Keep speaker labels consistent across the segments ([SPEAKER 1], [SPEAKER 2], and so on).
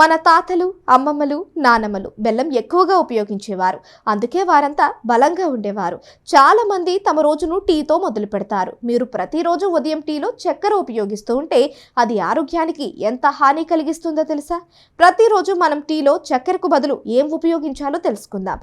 [SPEAKER 1] మన తాతలు అమ్మమ్మలు నానమ్మలు బెల్లం ఎక్కువగా ఉపయోగించేవారు. అందుకే వారంతా బలంగా ఉండేవారు. చాలా మంది తమ రోజును టీతో మొదలు పెడతారు. మీరు ప్రతిరోజు ఉదయం టీలో చక్కెర ఉపయోగిస్తూ ఉంటే అది ఆరోగ్యానికి ఎంత హాని కలిగిస్తుందో తెలుసా? ప్రతిరోజు మనం టీలో చక్కెరకు బదులు ఏం ఉపయోగించాలో తెలుసుకుందాం.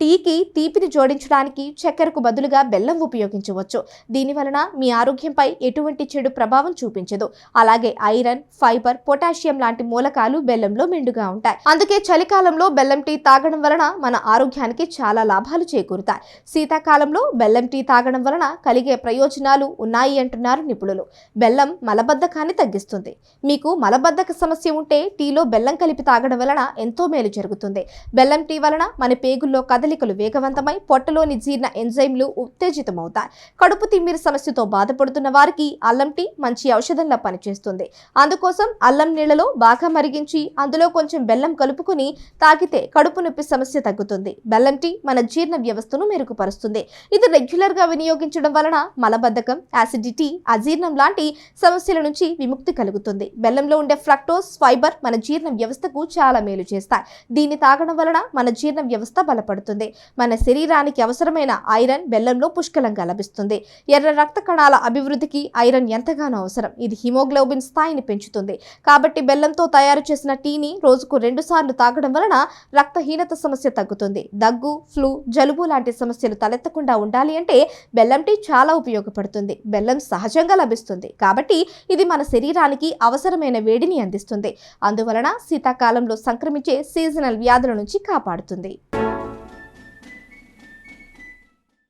[SPEAKER 1] టీకి తీపిని జోడించడానికి చక్కెరకు బదులుగా బెల్లం ఉపయోగించవచ్చు. దీని వలన మీ ఆరోగ్యంపై ఎటువంటి చెడు ప్రభావం చూపించదు. అలాగే ఐరన్ ఫైబర్ పొటాషియం లాంటి మూలకాలు బెల్లంలో మెండుగా ఉంటాయి. అందుకే చలికాలంలో బెల్లం టీ తాగడం వలన మన ఆరోగ్యానికి చాలా లాభాలు చేకూరుతాయి. శీతాకాలంలో బెల్లం టీ తాగడం వలన కలిగే ప్రయోజనాలు ఉన్నాయి అంటున్నారు నిపుణులు. బెల్లం మలబద్ధకాన్ని తగ్గిస్తుంది. మీకు మలబద్ధక సమస్య ఉంటే టీలో బెల్లం కలిపి తాగడం వలన ఎంతో మేలు జరుగుతుంది. బెల్లం టీ వలన మన పేగుల్లో కథ కదలికలు వేగవంతమై పొట్టలోని జీర్ణ ఎంజైమ్లు ఉత్తేజితమవుతాయి. కడుపు తిమ్మిరి సమస్యతో బాధపడుతున్న వారికి అల్లం టీ మంచి ఔషధంలా పనిచేస్తుంది. అందుకోసం అల్లం నీళ్ళలో బాగా మరిగించి అందులో కొంచెం బెల్లం కలుపుకుని తాగితే కడుపు నొప్పి సమస్య తగ్గుతుంది. బెల్లం టీ మన జీర్ణ వ్యవస్థను మెరుగుపరుస్తుంది. ఇది రెగ్యులర్గా వినియోగించడం వలన మలబద్ధకం యాసిడిటీ అజీర్ణం లాంటి సమస్యల నుంచి విముక్తి కలుగుతుంది. బెల్లంలో ఉండే ఫ్రక్టోస్ ఫైబర్ మన జీర్ణ వ్యవస్థకు చాలా మేలు చేస్తాయి. దీన్ని తాగడం వలన మన జీర్ణ వ్యవస్థ బలపడుతుంది. మన శరీరానికి అవసరమైన ఐరన్ బెల్లంలో పుష్కలంగా లభిస్తుంది. ఎర్ర రక్త కణాల అభివృద్ధికి ఐరన్ ఎంతగానో అవసరం. ఇది హిమోగ్లోబిన్ స్థాయిని పెంచుతుంది. కాబట్టి బెల్లంతో తయారు చేసిన టీని రోజుకు రెండు సార్లు తాగడం వలన రక్తహీనత సమస్య తగ్గుతుంది. దగ్గు ఫ్లూ జలుబు లాంటి సమస్యలు తలెత్తకుండా ఉండాలి అంటే బెల్లం టీ చాలా ఉపయోగపడుతుంది. బెల్లం సహజంగా లభిస్తుంది. కాబట్టి ఇది మన శరీరానికి అవసరమైన వేడిని అందిస్తుంది. అందువలన శీతాకాలంలో సంక్రమించే సీజనల్ వ్యాధుల నుంచి కాపాడుతుంది.